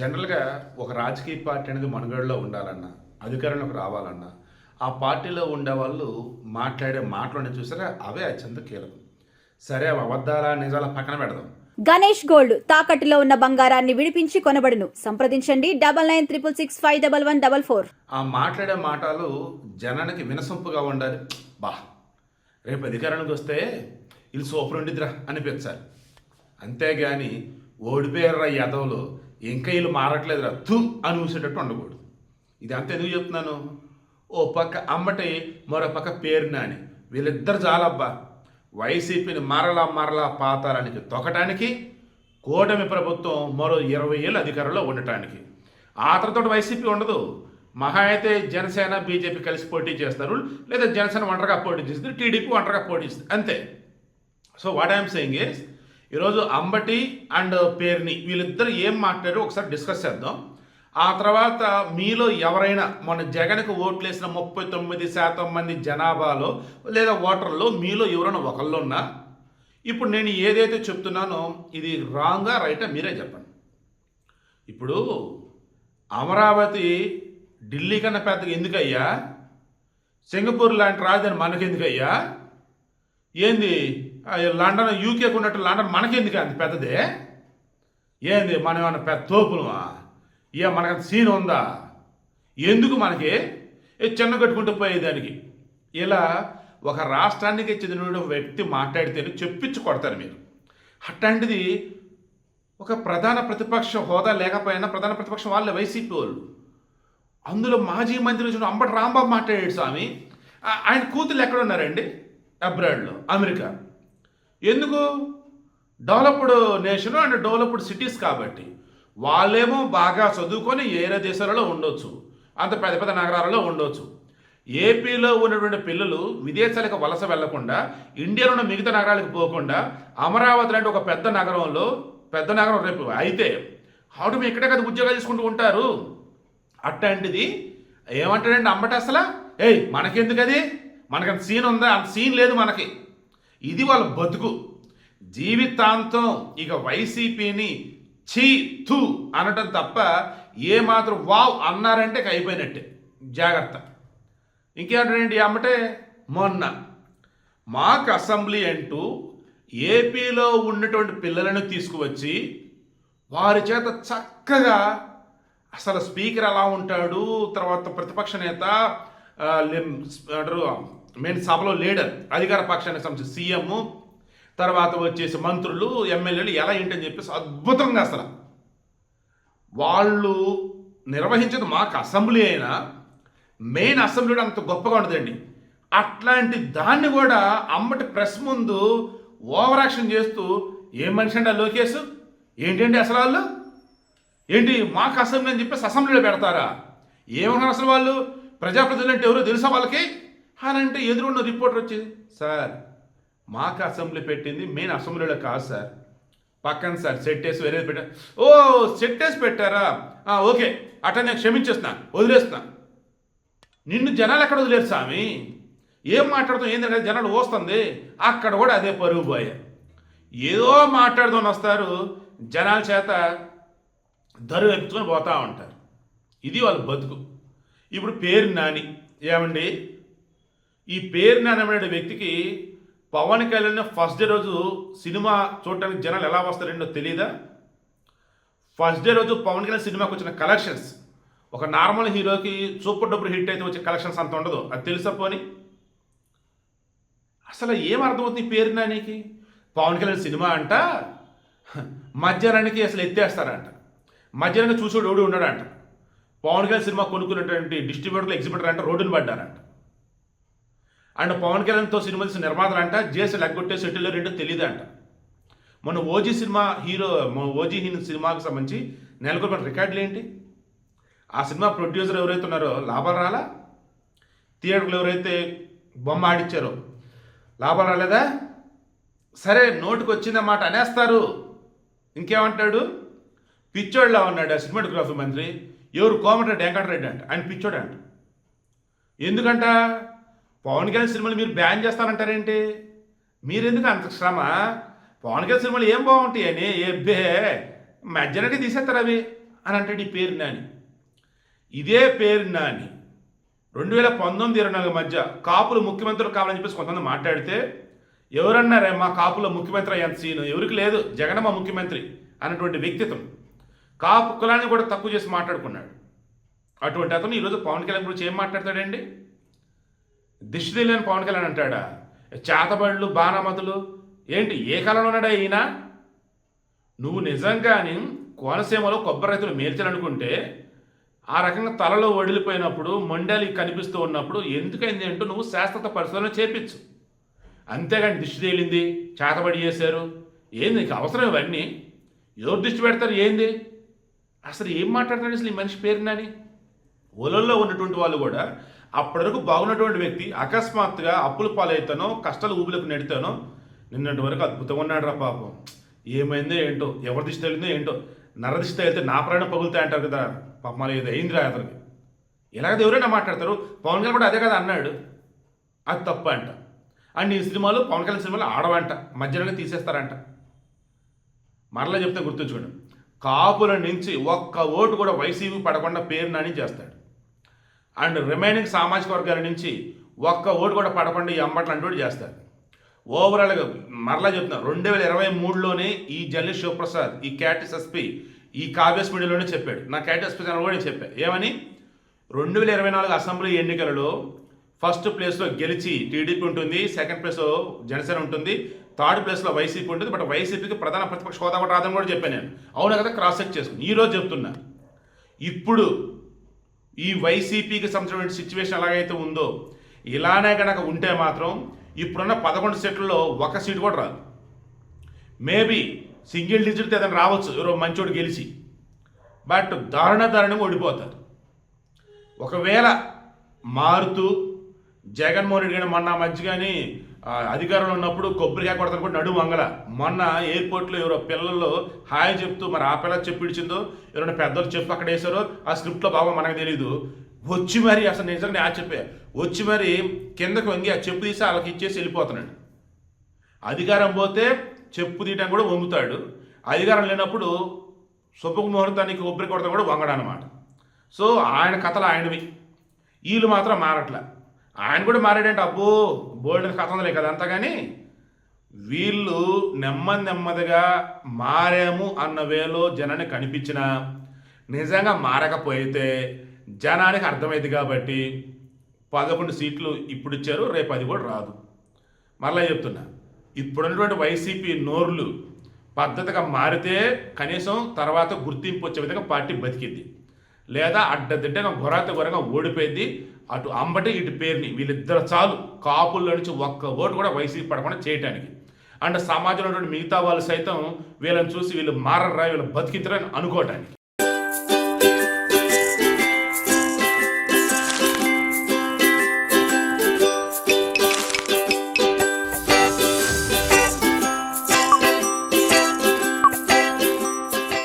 జనరల్గా ఒక రాజకీయ పార్టీ అనేది మనుగడలో ఉండాలన్నా అధికారంలోకి రావాలన్నా ఆ పార్టీలో ఉండే వాళ్ళు మాట్లాడే మాటలు చూసారా అవే అత్యంత కీలకం. సరే అబద్ధాల నిజాల పక్కన పెడదాం. గణేష్ గోల్డ్ తాకట్టులో ఉన్న బంగారాన్ని విడిపించి కొనబడును. సంప్రదించండి double nine triple six five double one double four. ఆ మాట్లాడే మాటలు జనానికి వినసొంపుగా ఉండాలి. బా రేపు అధికారానికి వస్తే ఇది సూపర్ ఉండిద్దిరా అనిపించాలి. అంతేగాని ఓడిపోయారా యదవులు. ఇంకా వీళ్ళు మారట్లేదురా. తు అని ఊసేటట్టు ఉండకూడదు. ఇది అంత ఎందుకు చెప్తున్నాను? ఓ పక్క అమ్మటి మరో పక్క పేరు నాని. వీళ్ళిద్దరు చాలబ్బా. వైసీపీని మరలా మరలా పాతాలనికి తొక్కటానికి కూటమి ప్రభుత్వం మరో ఇరవై ఏళ్ళు అధికారంలో ఉండటానికి. ఆ తర్వాత వైసీపీ ఉండదు. మహా అయితే జనసేన బీజేపీ కలిసి పోటీ చేస్తారు. లేదా జనసేన ఒంటరిగా పోటీ చేస్తుంది టీడీపీ ఒంటరిగా పోటీ చేస్తుంది. అంతే. So what I'm saying is ఈరోజు అంబటి అండ్ పేర్ని వీళ్ళిద్దరు ఏం మాట్లాడారు ఒకసారి డిస్కస్ చేద్దాం. ఆ తర్వాత మీలో ఎవరైనా మన జగన్కు ఓట్లేసిన ముప్పై తొమ్మిది శాతం మంది జనాభాలో లేదా ఓటర్లో మీలో ఎవరైనా ఒకళ్ళు ఉన్నా ఇప్పుడు నేను ఏదైతే చెప్తున్నానో ఇది రాంగా రైటా మీరే చెప్పండి. ఇప్పుడు అమరావతి ఢిల్లీ కన్నా పెద్దగా ఎందుకయ్యా? సింగపూర్ లాంటి రాజధాని మనకెందుకయ్యా? ఏంది? లండన్ యూకేకు ఉన్నట్టు లండన్ మనకెందుకు అంత పెద్దదే? ఏంది మనం ఏమన్నా పెద్ద తోపులమా ఏ మనకంత సీన్ ఉందా? ఎందుకు మనకి? చిన్న కట్టుకుంటూ పోయేదానికి. ఇలా ఒక రాష్ట్రానికి చెందిన వ్యక్తి మాట్లాడితేనే చెప్పించి కొడతారు మీరు. అట్లాంటిది ఒక ప్రధాన ప్రతిపక్ష హోదా లేకపోయినా ప్రధాన ప్రతిపక్షం వాళ్ళే వైసీపీ వాళ్ళు. అందులో మాజీ మంత్రి వచ్చిన అంబటి రాంబాబు మాట్లాడాడు స్వామి. ఆయన కూతురు ఎక్కడ ఉన్నారండి అబ్రాడ్లో అమెరికా. ఎందుకు? Developed nation and developed cities కాబట్టి. వాళ్ళేమో బాగా చదువుకొని ఏరే దేశాలలో ఉండొచ్చు. అంత పెద్ద పెద్ద నగరాలలో ఉండొచ్చు. ఏపీలో ఉన్నటువంటి పిల్లలు విదేశాలకు వలస వెళ్ళకుండా ఇండియాలో ఉన్న మిగతా నగరాలకు పోకుండా అమరావతి లాంటి ఒక పెద్ద నగరంలో పెద్ద నగరం రేపు అయితే హౌడు మీ ఇక్కడే కదా ఉద్యోగాలు తీసుకుంటూ ఉంటారు? అట్లాంటిది ఏమంటాడండి అమ్మట అసలు? ఏయ్ మనకెందుకు అది మనకంత సీన్ ఉందా? అంత సీన్ లేదు మనకి. ఇది వాళ్ళ బతుకు. జీవితాంతం ఇక వైసీపీని చీ థు అనటం తప్ప ఏ మాత్రం వావ్ అన్నారంటే ఇక అయిపోయినట్టే. జాగ్రత్త. ఇంకేంటండి అమ్మటే? మొన్న మాక్ అసెంబ్లీ అంటూ ఏపీలో ఉన్నటువంటి పిల్లలను తీసుకువచ్చి వారి చేత చక్కగా అసలు స్పీకర్ ఎలా ఉంటాడు తర్వాత ప్రతిపక్ష నేత అంటారు మెయిన్ సభలో లీడర్ అధికార పక్షానికి సంబంధించి సీఎం తర్వాత వచ్చేసి మంత్రులు ఎమ్మెల్యేలు ఎలా ఏంటని చెప్పేసి అద్భుతంగా అసలు వాళ్ళు నిర్వహించేది మాకు అసెంబ్లీ అయినా మెయిన్ అసెంబ్లీ అంత గొప్పగా ఉండదండి. అట్లాంటి దాన్ని కూడా అమ్మటి ప్రెస్ ముందు ఓవర్ యాక్షన్ చేస్తూ ఏం మనిషి అండి ఆ లోకేష్? ఏంటండి అసలు వాళ్ళు? ఏంటి మాకు అసెంబ్లీ అని చెప్పేసి అసెంబ్లీలో పెడతారా? ఏమన్నారు అసలు వాళ్ళు? ప్రజాప్రతినిధులు అంటే ఎవరో తెలుసా వాళ్ళకి? అని అంటే ఎదురున్న రిపోర్టర్ వచ్చింది సార్ మాకు అసెంబ్లీ పెట్టింది మెయిన్ అసెంబ్లీలో కాదు సార్. పక్కన సార్ సెట్ వేసి వేరేది పెట్టారు ఓ సెట్ వేసి పెట్టారా? ఓకే అట్లా నేను క్షమించేస్తున్నా వదిలేస్తున్నా. నిన్ను జనాలు ఎక్కడ వదిలేరు స్వామి? ఏం మాట్లాడుతాం ఏంటంటే జనాలు వస్తుంది? అక్కడ కూడా అదే పరుగు పోయే. ఏదో మాట్లాడుతూ వస్తారు జనాల చేత దరువు ఎత్తుకొని పోతా ఉంటారు. ఇది వాళ్ళ బతుకు. ఇప్పుడు పేరు నాని ఏమండి? ఈ పేరు నాని వ్యక్తికి పవన్ కళ్యాణ్ ఫస్ట్ డే రోజు సినిమా చూడటానికి జనాలు ఎలా వస్తారంటో తెలియదా ఫస్ట్ డే రోజు పవన్ కళ్యాణ్ సినిమాకి వచ్చిన కలెక్షన్స్ ఒక నార్మల్ హీరోకి సూపర్ డూపర్ హిట్ అయితే వచ్చే కలెక్షన్స్ అంత ఉండదు. అది తెలుసా పోని? అసలు ఏం అర్థమవుతుంది ఈ పేరు నానికి? పవన్ కళ్యాణ్ సినిమా అంట మధ్యాహ్నానికి అసలు ఎత్తేస్తారంట. మధ్యాహ్నం చూసేవాడు ఎవడు ఉన్నాడంట పవన్ కళ్యాణ్ సినిమా కొనుక్కున్నటువంటి డిస్ట్రిబ్యూటర్లు ఎగ్జిబిటర్ అంటే రోడ్డును పడ్డారంట. అండ్ పవన్ కళ్యాణ్తో సినిమా తీసిన నిర్మాతలు అంట జేసి లగ్గొట్టే సెటిల్ రెండు తెలియదు అంట మొన్న ఓజీ సినిమా హీరో ఓజీ హీన్ సినిమాకి సంబంధించి నెలకొల్పిన రికార్డులు ఏంటి? ఆ సినిమా ప్రొడ్యూసర్ ఎవరైతే ఉన్నారో లాభాలు రాలా? థియేటర్లు ఎవరైతే బొమ్మ ఆడిచ్చారో లాభాలు రాలేదా? సరే నోటికి వచ్చిందన్నమాట అనేస్తారు. ఇంకేమంటాడు? పిచ్చోడ్లా ఉన్నాడు ఆ సినిమాటోగ్రఫీ మంత్రి. ఎవరు కోమటిరెడ్డి వెంకటరెడ్డి అంట. ఆయన పిచ్చోడు అంట ఎందుకంట? పవన్ కళ్యాణ్ సినిమాలు మీరు బ్యాన్ చేస్తానంటారేంటి? మీరెందుకు అంత శ్రమ? పవన్ కళ్యాణ్ సినిమాలు ఏం బాగుంటాయని ఎబ్బే మధ్యాహ్నం తీసేస్తారు అవి అని అంటాడు ఈ పేరు నాని. ఇదే పేరు నాని. రెండు వేల పంతొమ్మిది ఇరవై నాలుగు మధ్య కాపులు ముఖ్యమంత్రులు కావాలని చెప్పేసి కొంతమంది మాట్లాడితే ఎవరన్నారే మా కాపుల ముఖ్యమంత్రి ఎంత సీను? ఎవరికి లేదు. జగన్ మా ముఖ్యమంత్రి అన్నటువంటి వ్యక్తిత్వం. కాపు కులాన్ని కూడా తక్కువ చేసి మాట్లాడుకున్నాడు. అటువంటి అతను ఈరోజు పవన్ కళ్యాణ్ గురించి ఏం మాట్లాడతాడండి? దిష్టి తెలియని పవన్ కళ్యాణ్ అంటాడా? చేతబడులు బాణమతులు ఏంటి ఏ కాలంలో ఉన్నాడా ఈయన? నువ్వు నిజంగాని కోనసీమలో కొబ్బరి రైతులు మేల్చాలనుకుంటే ఆ రకంగా తలలో వడిలిపోయినప్పుడు మొండాలి కనిపిస్తూ ఉన్నప్పుడు ఎందుకైంది అంటూ నువ్వు శాస్త్రత పరిశోధన చేపించు. అంతేగాని దిష్టి తేలింది చేతబడి చేశారు. ఏంది నీకు అవసరం ఇవన్నీ? ఎవరు దిష్టి పెడతారు ఏంది? అసలు ఏం మాట్లాడతాడు అసలు ఈ మనిషి పేరునని ఒలల్లో ఉన్నటువంటి వాళ్ళు కూడా అప్పటి వరకు బాగున్నటువంటి వ్యక్తి అకస్మాత్తుగా అప్పుల పాలైతానో కష్టాలు ఊబిలోకి నెడతానో నిన్నటి వరకు అద్భుతంగా ఉన్నాడు రా పాపం. ఏమైందో ఏంటో ఎవరి దిష్ట తగిలిందో ఏంటో నరదిష్టి తగిలితే నా ప్రాణం పగులుతాయి అంటారు కదా. పాపం ఏదో అయిందిరా అతనికి. ఎలాగైతే ఎవరైనా మాట్లాడతారు పవన్ కళ్యాణ్ కూడా అదే కదా అన్నాడు. అది తప్ప అంట అండ్ ఈ సినిమాలు పవన్ కళ్యాణ్ సినిమాలు ఆడవంట మధ్యలోనే తీసేస్తారంట. మరలా చెప్తే గుర్తుంచుకోండి. కాపుల నుంచి ఒక్క ఓటు కూడా వైసీపీ పడకుండా పేరు నాని చేస్తాడు. అండ్ రిమైనింగ్ సామాజిక వర్గాల నుంచి ఒక్క ఓటు కూడా పడకుండా ఈ అమ్మట్లు అంటూ చేస్తారు. ఓవరాల్గా మరలా చెప్తున్నా రెండు వేల ఇరవై మూడులోనే ఈ జల్లి శివప్రసాద్ ఈ క్యాటిస్ ఎస్పీ ఈ కావ్యస్ మీడియాలోనే చెప్పాడు. నా క్యాటిస్ ఎస్పీ ఛానల్ కూడా నేను చెప్పాను ఏమని? రెండు వేల ఇరవై నాలుగు అసెంబ్లీ ఎన్నికలలో ఫస్ట్ ప్లేస్లో గెలిచి టీడీపీ ఉంటుంది సెకండ్ ప్లేస్లో జనసేన ఉంటుంది థర్డ్ ప్లేస్లో వైసీపీ ఉంటుంది బట్ వైసీపీకి ప్రధాన ప్రతిపక్ష హోదా కూడా రాదని కూడా చెప్పాను నేను. అవును కదా? క్రాస్ చెక్ చేసుకుని ఈరోజు చెప్తున్నా ఇప్పుడు ఈ వైసీపీకి సంబంధించిన సిచ్యువేషన్ ఎలాగైతే ఉందో ఇలానే కనుక ఉంటే మాత్రం ఇప్పుడున్న పదకొండు సీట్లలో ఒక సీటు కూడా రాదు. మేబీ సింగిల్ డిజిట్ ఏదైనా రావచ్చు ఎవరో మంచోడు గెలిచి. బట్ దారుణ దారుణంగా ఓడిపోతారు. ఒకవేళ మారుతూ జగన్మోహన్ రెడ్డి గారు మొన్న మధ్యగానే అధికారంలో ఉన్నప్పుడు కొబ్బరికాయ కొడతాను కూడా నడు వంగల. మొన్న ఎయిర్పోర్ట్లో ఎవరో పిల్లల్లో హాయ్ చెప్తూ మరి ఆ పిల్ల చెప్పిడిచిందో ఎవరైనా పెద్దలు చెప్పు అక్కడ వేసారో ఆ స్క్రిప్ట్లో బాగా మనకు తెలియదు వచ్చి మరి అసలు నిజంగా ఆ చెప్పే వచ్చి మరి కిందకు వంగి ఆ చెప్పు తీసి వాళ్ళకి ఇచ్చేసి వెళ్ళిపోతున్నాడు. అధికారం పోతే చెప్పు తీయడం కూడా వంగుతాడు. అధికారం లేనప్పుడు శుభ ముహూర్తానికి కొబ్బరి కొడతాం కూడా వంగడం అనమాట సో ఆయన కథలు ఆయనవి. వీళ్ళు మాత్రం మారట్లే. ఆయన కూడా మారాడంటే అబ్బో బోల్డ్ కథ ఉందలే కదా అంతా కానీ వీళ్ళు నెమ్మది నెమ్మదిగా మారాము అన్న వేలో జనాన్ని కనిపించిన నిజంగా మారకపోతే జనానికి అర్థమైంది కాబట్టి పదకొండు సీట్లు ఇప్పుడు ఇచ్చారు రేపు అది కూడా రాదు. మరలా చెప్తున్నా ఇప్పుడున్నటువంటి వైసీపీ నోర్లు పద్ధతిగా మారితే కనీసం తర్వాత గుర్తింపు వచ్చే విధంగా పార్టీ బతికిద్ది. లేదా అడ్డదిడ్డగా గొరాత గొరగా ఓడిపోయింది. అటు అంబటి ఇటు పేరుని వీళ్ళిద్దరు చాలు. కాపుల్లో నుంచి ఒక్క ఓటు కూడా వైసీపీ పడకుండా చేయటానికి. అండ్ సమాజంలో మిగతా వాళ్ళు సైతం వీళ్ళని చూసి వీళ్ళు మారరా వీళ్ళు బతికితరని అనుకోవటానికి